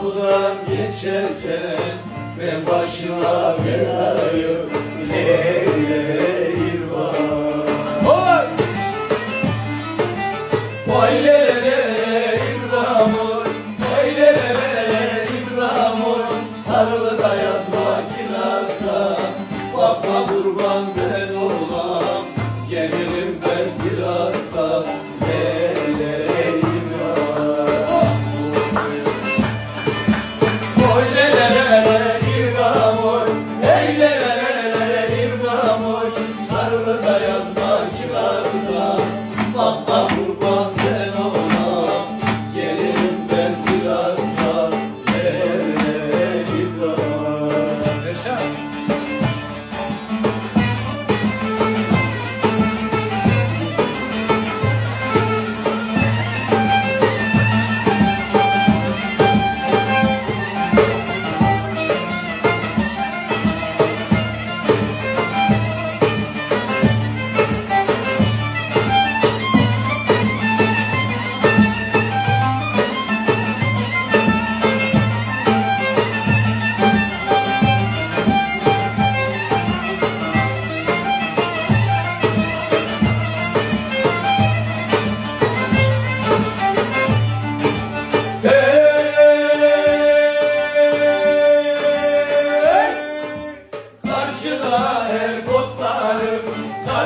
kapıdan geçerken Ben başıma belayım. Leyleyim yazma kirazda Bakma kurban ben olam. Gelirim ben Lelele İbrahim Oy. Lelele İbrahimoy Ey lelele İbrahimoy Sarılı da yazma kirazda Bakma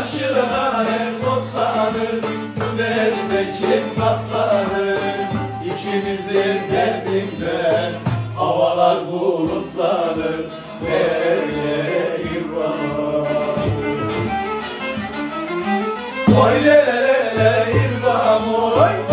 karşıda her kotlarım Bu beldeki katlarım, ikimizin derdinden Havalar bulutlanır, vereyim var Oy lelele İrgam oy Oy